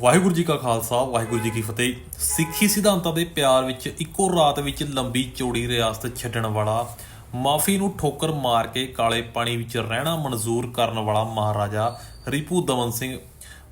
ਵਾਹਿਗੁਰੂ ਜੀ ਕਾ ਖਾਲਸਾ, ਵਾਹਿਗੁਰੂ ਜੀ ਕੀ ਫਤਿਹ। ਸਿੱਖੀ ਸਿਧਾਂਤਾਂ ਦੇ ਪਿਆਰ ਵਿੱਚ ਇੱਕੋ ਰਾਤ ਵਿੱਚ ਲੰਬੀ ਚੌੜੀ ਰਿਆਸਤ ਛੱਡਣ ਵਾਲਾ, ਮਾਫੀ ਨੂੰ ਠੋਕਰ ਮਾਰ ਕੇ ਕਾਲੇ ਪਾਣੀ ਵਿੱਚ ਰਹਿਣਾ ਮਨਜ਼ੂਰ ਕਰਨ ਵਾਲਾ ਮਹਾਰਾਜਾ ਰਿਪੂ ਦਮਨ ਸਿੰਘ,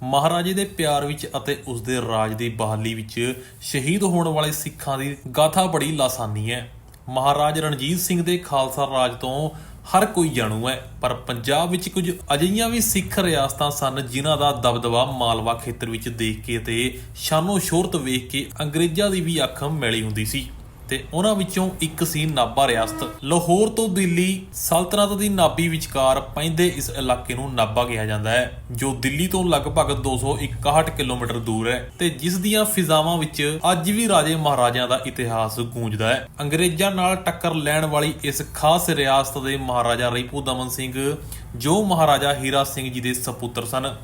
ਮਹਾਰਾਜੇ ਦੇ ਪਿਆਰ ਵਿੱਚ ਅਤੇ ਉਸ ਦੇ ਰਾਜ ਦੀ ਬਹਾਲੀ ਵਿੱਚ ਸ਼ਹੀਦ ਹੋਣ ਵਾਲੇ ਸਿੱਖਾਂ ਦੀ ਗਾਥਾ ਬੜੀ ਲਾਸਾਨੀ ਹੈ। ਮਹਾਰਾਜ ਰਣਜੀਤ ਸਿੰਘ ਦੇ ਖਾਲਸਾ ਰਾਜ ਤੋਂ ਹਰ ਕੋਈ ਜਾਣੂ ਹੈ, ਪਰ ਪੰਜਾਬ ਵਿੱਚ ਕੁਝ ਅਜਿਹੀਆਂ ਵੀ ਸਿੱਖ ਰਿਆਸਤਾਂ ਸਨ ਜਿਨ੍ਹਾਂ ਦਾ ਦਬਦਬਾ ਮਾਲਵਾ ਖੇਤਰ ਵਿੱਚ ਦੇਖ ਕੇ ਤੇ ਸ਼ਾਨੋ ਸ਼ੋਹਰਤ ਵੇਖ ਕੇ ਅੰਗਰੇਜ਼ਾਂ ਦੀ ਵੀ ਅੱਖ ਮੈਲੀ ਹੁੰਦੀ ਸੀ। ਤੇ ਉਹਨਾਂ ਵਿੱਚੋਂ ਇੱਕ ਸੀ ਨਾਭਾ ਰਿਆਸਤ। ਲਾਹੌਰ ਤੋਂ ਦਿੱਲੀ ਸਲਤਨਤ ਦੀ ਨਾਭੀ ਵਿਚਕਾਰ ਪੈਂਦੇ ਇਸ ਇਲਾਕੇ ਨੂੰ ਨਾਭਾ ਕਿਹਾ ਜਾਂਦਾ ਹੈ, ਜੋ ਦਿੱਲੀ ਤੋਂ ਲਗਭਗ 261 ਕਿਲੋਮੀਟਰ ਦੂਰ ਹੈ ਤੇ ਜਿਸ ਦੀਆਂ ਫਿਜ਼ਾਵਾਂ ਵਿੱਚ ਅੱਜ ਵੀ ਰਾਜੇ ਮਹਾਰਾਜਿਆਂ ਦਾ ਇਤਿਹਾਸ ਗੂੰਜਦਾ ਹੈ। ਅੰਗਰੇਜ਼ਾਂ ਨਾਲ ਟੱਕਰ ਲੈਣ ਵਾਲੀ ਇਸ ਖਾਸ ਰਿਆਸਤ ਦੇ ਮਹਾਰਾਜਾ ਰਿਪੂ ਦਮਨ ਸਿੰਘ, ਜੋ ਮਹਾਰਾਜਾ ਹੀਰਾ ਸਿੰਘ ਜੀ ਦੇ ਸਪੁੱਤਰ ਸਨ,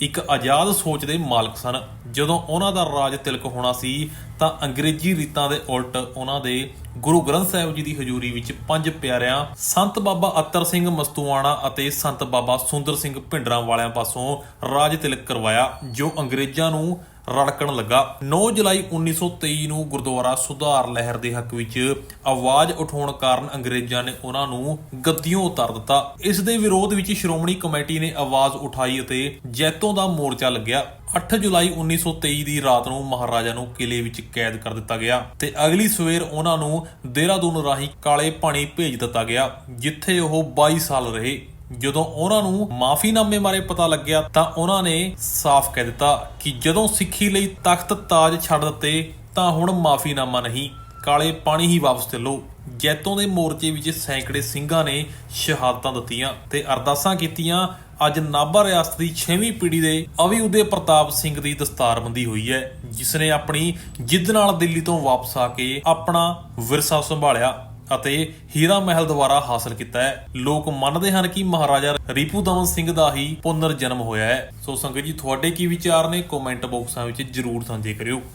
ਇੱਕ ਆਜ਼ਾਦ ਸੋਚ ਦੇ ਮਾਲਕ ਸਨ। ਜਦੋਂ ਉਹਨਾਂ ਦਾ ਰਾਜ ਤਿਲਕ ਹੋਣਾ ਸੀ ਤਾਂ ਅੰਗਰੇਜ਼ੀ ਰੀਤਾਂ ਦੇ ਉਲਟ ਉਹਨਾਂ ਦੇ ਗੁਰੂ ਗ੍ਰੰਥ ਸਾਹਿਬ ਜੀ ਦੀ ਹਜ਼ੂਰੀ ਵਿੱਚ ਪੰਜ ਪਿਆਰਿਆਂ, ਸੰਤ ਬਾਬਾ ਅਤਰ ਸਿੰਘ ਮਸਤੂਆਣਾ ਅਤੇ ਸੰਤ ਬਾਬਾ ਸੁੰਦਰ ਸਿੰਘ ਭਿੰਡਰਾਂ ਵਾਲਿਆਂ ਪਾਸੋਂ ਰਾਜ ਤਿਲਕ ਕਰਵਾਇਆ, ਜੋ ਅੰਗਰੇਜ਼ਾਂ ਨੂੰ ਰੜਕਣ ਲੱਗਾ। 9 ਜੁਲਾਈ 1923 ਨੂੰ ਗੁਰਦੁਆਰਾ ਸੁਧਾਰ ਲਹਿਰ ਦੇ ਹੱਕ ਵਿੱਚ ਆਵਾਜ਼ ਉਠਾਉਣ ਕਾਰਨ ਅੰਗਰੇਜ਼ਾਂ ਨੇ ਉਹਨਾਂ ਨੂੰ ਗੱਦੀਓਂ ਉਤਾਰ ਦਿੱਤਾ। ਇਸ ਦੇ ਵਿਰੋਧ ਵਿੱਚ ਸ਼੍ਰੋਮਣੀ ਕਮੇਟੀ ਨੇ ਆਵਾਜ਼ ਉਠਾਈ ਅਤੇ ਜੈਤੋਂ ਦਾ ਮੋਰਚਾ ਲੱਗਿਆ। 8 ਜੁਲਾਈ 1923 ਦੀ ਰਾਤ ਨੂੰ ਮਹਾਰਾਜਾ ਨੂੰ ਕਿਲੇ ਵਿੱਚ ਕੈਦ ਕਰ ਦਿੱਤਾ ਗਿਆ ਤੇ ਅਗਲੀ ਸਵੇਰ ਉਹਨਾਂ ਨੂੰ ਦੇਹਰਾਦੂਨ ਰਾਹੀਂ ਕਾਲੇ ਪਾਣੀ ਭੇਜ ਦਿੱਤਾ ਗਿਆ, ਜਿੱਥੇ ਉਹ 22 ਸਾਲ ਰਹੇ। ਜਦੋਂ ਉਹਨਾਂ ਨੂੰ ਮਾਫੀਨਾਮੇ ਬਾਰੇ ਪਤਾ ਲੱਗਿਆ ਤਾਂ ਉਹਨਾਂ ਨੇ ਸਾਫ਼ ਕਹਿ ਦਿੱਤਾ ਕਿ ਜਦੋਂ ਸਿੱਖੀ ਲਈ ਤਖਤ ਤਾਜ ਛੱਡ ਦਿੱਤੇ ਤਾਂ ਹੁਣ ਮਾਫੀਨਾਮਾ ਨਹੀਂ। ਕਾਲੇ ਪਾਣੀ ਹੀ ਵਾਪਸ ਤੇ ਲਓ। ਜੈਤੋਂ ਦੇ ਮੋਰਚੇ ਵਿੱਚ ਸੈਂਕੜੇ ਸਿੰਘਾਂ ਨੇ ਸ਼ਹਾਦਤਾਂ ਦਿੱਤੀਆਂ ਤੇ ਅਰਦਾਸਾਂ ਕੀਤੀਆਂ। ਅੱਜ ਨਾਭਾ ਰਿਆਸਤ ਦੀ 6ਵੀਂ ਪੀੜ੍ਹੀ ਦੇ ਅਵੀ ਉਦੇ ਪ੍ਰਤਾਪ ਸਿੰਘ ਦੀ ਦਸਤਾਰਬੰਦੀ ਹੋਈ ਹੈ, ਜਿਸ ਨੇ ਆਪਣੀ ਜਿੱਦ ਨਾਲ ਦਿੱਲੀ ਤੋਂ ਵਾਪਸ ਆ ਕੇ ਆਪਣਾ ਵਿਰਸਾ ਸੰਭਾਲਿਆ ਅਤੇ ਹੀਰਾ ਮਹਿਲ ਦੁਆਰਾ ਹਾਸਲ ਕੀਤਾ ਹੈ। ਲੋਕ ਮੰਨਦੇ ਹਨ ਕਿ ਮਹਾਰਾਜਾ ਰੀਪੂ ਦਮਨ ਸਿੰਘ ਦਾ ਹੀ ਪੁਨਰ ਜਨਮ ਹੋਇਆ ਹੈ। ਸੋ ਸੰਗਤ ਜੀ, ਤੁਹਾਡੇ ਕੀ ਵਿਚਾਰ ਨੇ? ਕਮੈਂਟ ਬਾਕਸਾਂ ਵਿੱਚ ਜਰੂਰ ਸਾਂਝੇ ਕਰਿਓ।